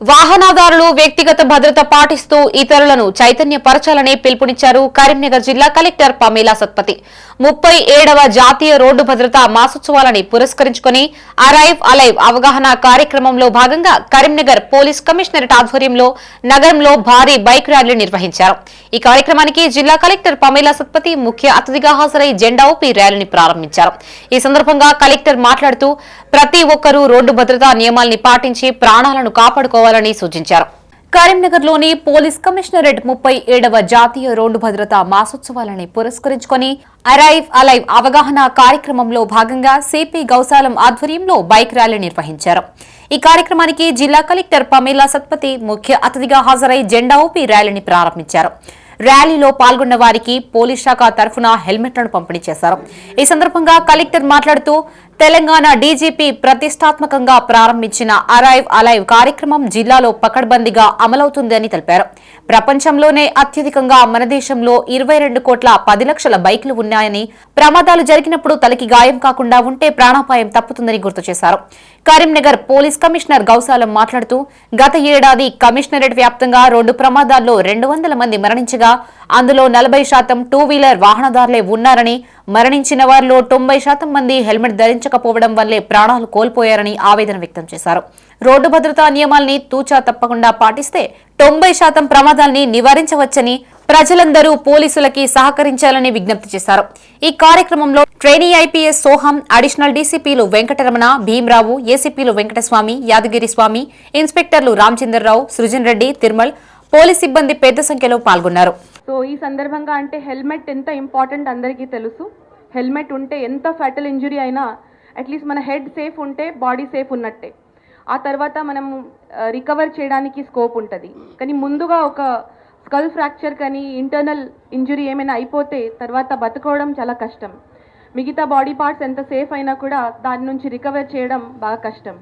వాహనదారులు వ్యక్తిగత భద్రత పాటిస్తూ ఇతరులను చైతన్యపరచాలని పిలుపునిచ్చారు కరీంనగర్ జిల్లా కలెక్టర్ పమేలా సత్పతి. ముప్పై ఏడవ జాతీయ రోడ్డు భద్రతా మాసోత్సవాలని పురస్కరించుకుని అరైవ్ అలైవ్ అవగాహన కార్యక్రమంలో భాగంగా కరీంనగర్ పోలీస్ కమిషనరేట్ ఆధ్వర్యంలో నగరంలో భారీ బైక్ ర్యాలీ నిర్వహించారు. ఈ కార్యక్రమానికి జిల్లా కలెక్టర్ పమేలా సత్పతి ముఖ్య అతిథిగా హాజరై జెండా ఊపి ర్యాలీని ప్రారంభించారు. ఈ సందర్భంగా కలెక్టర్ మాట్లాడుతూ ప్రతి ఒక్కరూ రోడ్డు భద్రతా నియమాల్ని పాటించి ప్రాణాలను తీసుకోవాలని సూచించారు. కరీంనగర్లోని పోలీస్ కమిషనరేట్ ముప్పై ఏడవ జాతీయ రోడ్డు భద్రతా మాసోత్సవాలని పురస్కరించుకొని అరైవ్ అలైవ్ అవగాహన కార్యక్రమంలో భాగంగా సిపి గౌశాలం ఆధ్వర్యంలో బైక్ ర్యాలీ నిర్వహించారు. ఈ కార్యక్రమానికి జిల్లా కలెక్టర్ పమేలా సత్పతి ముఖ్య అతిథిగా హాజరై జెండా ఊపి ర్యాలీని ప్రారంభించారు. ర్యాలీలో పాల్గొన్న వారికి పోలీస్ శాఖ తరఫున హెల్మెట్లను పంపిణీ చేశారు. ఈ సందర్భంగా కలెక్టర్ మాట్లాడుతూ తెలంగాణ డీజీపీ ప్రతిష్టాత్మకంగా ప్రారంభించిన అరైవ్ అలైవ్ కార్యక్రమం జిల్లాలో పకడ్బందీగా అమలవుతుందని తెలిపారు. ప్రపంచంలోనే అత్యధికంగా మన దేశంలో ఇరవై రెండు కోట్ల పది లక్షల బైకులు ఉన్నాయని ప్రమాదాలు జరిగినప్పుడు తలకి గాయం కాకుండా ఉంటే ప్రాణాపాయం తప్పుతుందని గుర్తు చేశారు. కరీంనగర్ పోలీస్ కమిషనర్ గౌసాలం మాట్లాడుతూ గత ఏడాది కమిషనరేట్ వ్యాప్తంగా రోడ్డు ప్రమాదాల్లో రెండు వందల మంది మరణించగా అందులో నలభై శాతం టూ వీలర్ వాహనదారులే ఉన్నారని మరణించిన వారిలో తొంభై శాతం మంది హెల్మెట్ పాటించకపోవడం వల్లే ప్రాణాలు కోల్పోయారని ఆవేదన వ్యక్తం చేశారు. రోడ్డు భద్రతా నియమాల్ని తూచా తప్పకుండా పాటిస్తే తొంభై శాతం ప్రమాదాల్ని నివారించవచ్చని ప్రజలందరూ పోలీసులకి సహకరించాలని విజ్ఞప్తి చేశారు. ఈ కార్యక్రమంలో ట్రైనీ ఐపీఎస్ సోహం అడిషనల్ డీసీపీలు వెంకటరమణ భీమరావు ఏసీపీలు వెంకటస్వామి యాదగిరి స్వామి ఇన్స్పెక్టర్లు రామచంద్రరావు సృజన్ రెడ్డి తిరుమల్ పోలీస్ సిబ్బంది పెద్ద సంఖ్యలో పాల్గొన్నారు. సో ఈ సందర్భంగా అంటే హెల్మెట్ ఎంత ఇంపార్టెంట్ అందరికీ తెలుసు. హెల్మెట్ ఉంటే ఎంత ఫ్యాటల్ ఇంజురీ అయినా అట్లీస్ట్ మన హెడ్ సేఫ్ ఉంటే బాడీ సేఫ్ ఉన్నట్టే. ఆ తర్వాత మనం రికవర్ చేయడానికి స్కోప్ ఉంటుంది. కానీ ముందుగా ఒక స్కల్ ఫ్రాక్చర్ కానీ ఇంటర్నల్ ఇంజురీ ఏమైనా అయిపోతే తర్వాత బతుకోవడం చాలా కష్టం. మిగతా బాడీ పార్ట్స్ ఎంత సేఫ్ అయినా కూడా దాని నుంచి రికవర్ చేయడం బాగా కష్టం.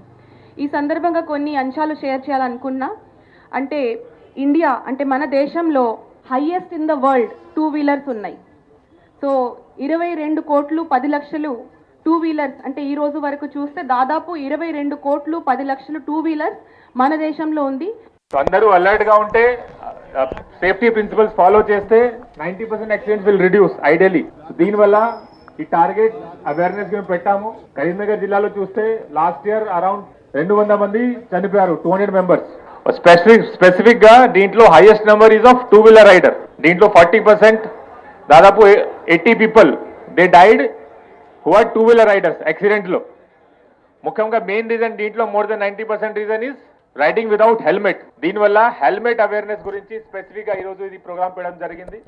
ఈ సందర్భంగా కొన్ని అంశాలు షేర్ చేయాలనుకున్నా అంటే ఇండియా అంటే మన దేశంలో highest in the world two wheelers ఉన్నాయి. సో ఇరవై రెండు కోట్లు పది లక్షలు టూ వీలర్స్. అంటే ఈ రోజు వరకు చూస్తే దాదాపు ఇరవై రెండు కోట్లు పది లక్షలు టూ వీలర్స్ మన దేశంలో ఉంది. సో అందరూ అలర్ట్గా ఉంటే సేఫ్టీ ప్రిన్సిపల్స్ ఫాలో చేస్తే ninety percent accidents will reduce ideally దీనివల్ల ఈ టార్గెట్ అవేర్నెస్ మేము పెట్టాము. కరీంనగర్ జిల్లాలో చూస్తే లాస్ట్ ఇయర్ అరౌండ్ రెండు వందల మంది చనిపోయారు టూ హండ్రెడ్ మెంబర్స్ స్పెసిఫిక్ స్పెసిఫిక్గా దీంట్లో highest number is of two wheeler rider దీంట్లో ఫార్టీ పర్సెంట్ దాదాపు eighty people they died who are two wheeler riders యాక్సిడెంట్లో ముఖ్యంగా మెయిన్ రీజన్ దీంట్లో more than ninety percent reason is riding without helmet దీనివల్ల helmet awareness గురించి స్పెసిఫిక్గా ఈరోజు ఈ రోజు ఇది ప్రోగ్రామ్ పెట్టడం జరిగింది.